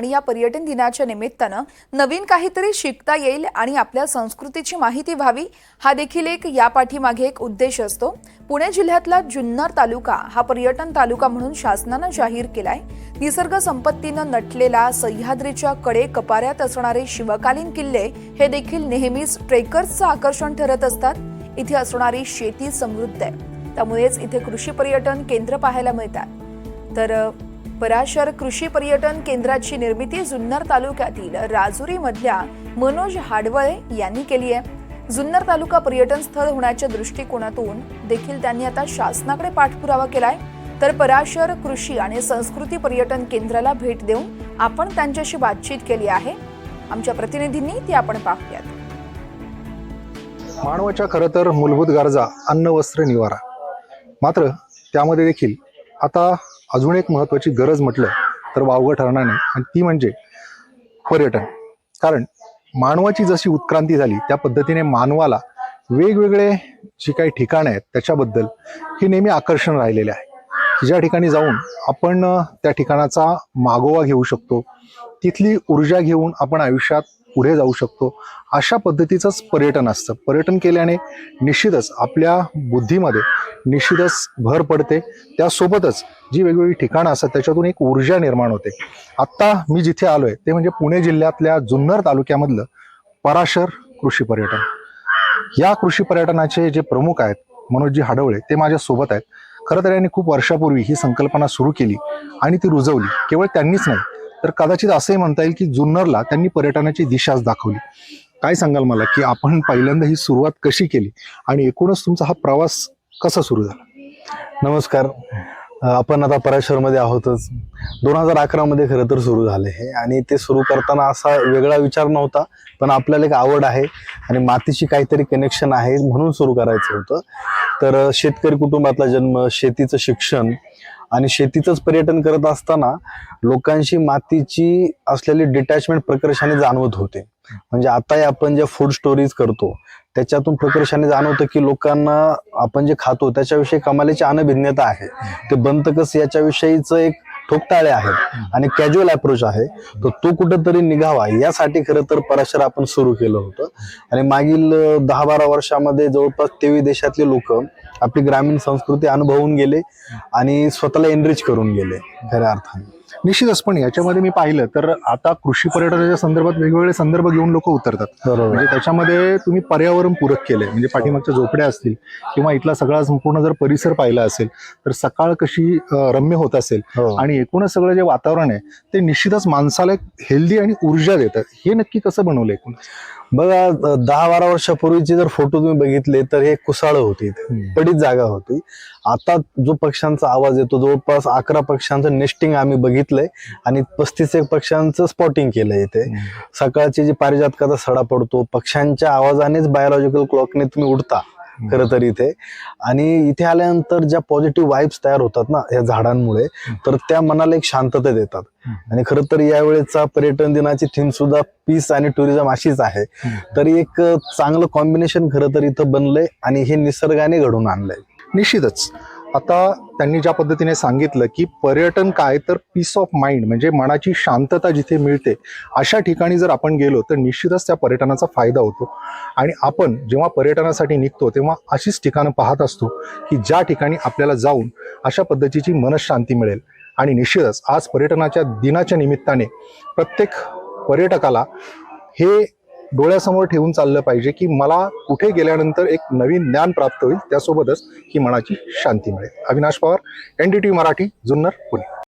आणि या पर्यटन दिनाच्या निमित्तानं नवीन काहीतरी शिकता येईल आणि आपल्या संस्कृतीची माहिती व्हावी हा देखील एक या पाठीमागे एक उद्देश असतो. पुणे जिल्ह्यातला जुन्नर तालुका हा पर्यटन तालुका म्हणून शासनानं जाहीर केलाय. निसर्ग संपत्तीनं नटलेला सह्याद्रीच्या कडे कपाऱ्यात असणारे शिवकालीन किल्ले हे देखील नेहमीच ट्रेकर्सचं आकर्षण ठरत असतात. इथे असणारी शेती समृद्ध आहे. त्यामुळेच इथे कृषी पर्यटन केंद्र पाहायला मिळतात. तर पराशर कृषी पर्यटन केंद्राची निर्मिती जुन्नर तालुक्यातील राजुरी मधल्या मनोज हाडवळे यांनी केली आहे. जुन्नर तालुका पर्यटन स्थळ होण्याच्या दृष्टिकोनातून देखील त्यांनी आता शासनाकडे पाठपुरावा केलाय. तर पराशर कृषी आणि संस्कृती पर्यटन केंद्राला भेट देऊन आपण त्यांच्याशी बातचीत केली आहे. आमच्या प्रतिनिधींनी ती आपण पाहूयात. मानवाच्या खरं तर मूलभूत गरजा अन्न वस्त्र निवारा. मात्र त्यामध्ये देखील आता अजून एक महत्वाची गरज म्हटलं तर वावगं ठरणार नाही. आणि ती म्हणजे पर्यटन. कारण मानवाची जशी उत्क्रांती झाली त्या पद्धतीने मानवाला वेगवेगळे जी काही ठिकाणं आहेत त्याच्याबद्दल हे नेहमी आकर्षण राहिलेले आहे. ज्या ठिकाणी जाऊन आपण त्या ठिकाणाचा मागोवा घेऊ शकतो तिथली ऊर्जा घेऊन आपण आयुष्यात पुढे जाऊ शकतो. अशा पद्धतीचंच पर्यटन असतं. पर्यटन केल्याने निश्चितच आपल्या बुद्धीमध्ये निश्चितच भर पडते. त्यासोबतच जी वेगवेगळी ठिकाणं असतात त्याच्यातून एक ऊर्जा निर्माण होते. आत्ता मी जिथे आलोय ते म्हणजे पुणे जिल्ह्यातल्या जुन्नर तालुक्यामधलं पराशर कृषी पर्यटन. या कृषी पर्यटनाचे जे प्रमुख आहेत मनोजजी हाडवळे ते माझ्या सोबत आहेत. खरं तर यांनी खूप वर्षापूर्वी ही संकल्पना सुरू केली आणि ती रुजवली. केवळ त्यांनीच नाही तर कदाचित असंही म्हणता येईल की जुन्नरला त्यांनी पर्यटनाची दिशाच दाखवली. काय सांगाल मला की आपण पहिल्यांदा ही सुरुवात कशी केली आणि एकूणच तुमचा हा प्रवास कसा सुरू झाला? नमस्कार. आपण आता पराशरमध्ये आहोतच. दोन हजार अकरामध्ये खरं तर सुरू झाले हे आणि ते सुरू करताना असा वेगळा विचार नव्हता पण आपल्याला एक आवड आहे आणि मातीशी काहीतरी कनेक्शन आहे म्हणून सुरू करायचं होतं. तर शेतकरी कुटुंबातला जन्म शेतीचं शिक्षण आणि शेतीचंच पर्यटन करत असताना लोकांशी मातीची असलेली डिटॅचमेंट प्रकर्षाने जाणवत होते. म्हणजे आताही आपण जे फूड स्टोरीज करतो त्याच्यातून प्रकर्षाने जाणवतं की लोकांना आपण जे खातो त्याच्याविषयी कमालीची अनभिज्ञता आहे. ते बनतं कसं याच्याविषयीचं एक ठोकताळे आहेत. आणि कॅज्युअल अप्रोच आहे. तर तो कुठंतरी निघावा यासाठी खरं तर पराशर आपण सुरू केलं होतं. आणि मागील दहा बारा वर्षामध्ये जवळपास तेवीस देशातले लोक आपली ग्रामीण संस्कृती अनुभवून गेले आणि स्वतःला एनरिच करून गेले खऱ्या अर्थाने. निश्चितच पण याच्यामध्ये मी पाहिलं तर आता कृषी पर्यटनाच्या संदर्भात वेगवेगळे संदर्भ घेऊन लोक उतरतात. म्हणजे त्याच्यामध्ये तुम्ही पर्यावरण पूरक केलंय म्हणजे पाठीमागच्या झोपड्या असतील किंवा इथला सगळा संपूर्ण जर परिसर पाहिला असेल तर सकाळ कशी रम्य होत असेल हो. आणि एकूणच सगळं जे वातावरण आहे ते निश्चितच माणसाला एक हेल्दी आणि ऊर्जा देतं. हे नक्की कसं बनवलंय एकूण बघा दहा बारा वर्षापूर्वीचे जर फोटो तुम्ही बघितले तर हे कुसाळ होती. पडीत जागा होती. आता जो पक्ष्यांचा आवाज येतो जवळपास अकरा पक्ष्यांचं नेस्टिंग आम्ही बघितलंय आणि पस्तीस एक पक्ष्यांचं स्पॉटिंग केलंय इथे. सकाळची जी पारिजातकाचा सडा पडतो पक्ष्यांच्या आवाजानेच बायोलॉजिकल क्लॉकने तुम्ही उठता खरं तर इथे. आणि इथे आल्यानंतर ज्या पॉझिटिव्ह वाईब्स तयार होतात ना या झाडांमुळे तर त्या मनाला एक शांतता देतात. आणि खरं तर यावेळेचा पर्यटन दिनाची थीम सुद्धा पीस आणि टुरिझम अशीच आहे. तर एक चांगलं कॉम्बिनेशन खरं तर इथं बनलंय आणि हे निसर्गाने घडून आणलंय. निश्चितच. आता त्यांनी ज्या पद्धतीने सांगितलं की पर्यटन काय तर पीस ऑफ माइंड म्हणजे मनाची शांतता जिथे मिळते अशा ठिकाणी जर आपण गेलो तर निश्चितच त्या पर्यटनाचा फायदा होतो. आणि आपण जेव्हा पर्यटनासाठी निघतो तेव्हा अशीच ठिकाणं पाहत असतो की ज्या ठिकाणी आपल्याला जाऊन अशा पद्धतीची मनशांती मिळेल. आणि निश्चितच आज पर्यटनाच्या दिनाच्या निमित्ताने प्रत्येक पर्यटकाला हे डोळ्यासमोर ठेवून चाललं पाहिजे की मला कुठे गेल्यानंतर एक नवीन ज्ञान प्राप्त होईल त्यासोबतच ही मनाची शांती मिळेल. Avinash Pawar N D T Marathi Junnar Pune.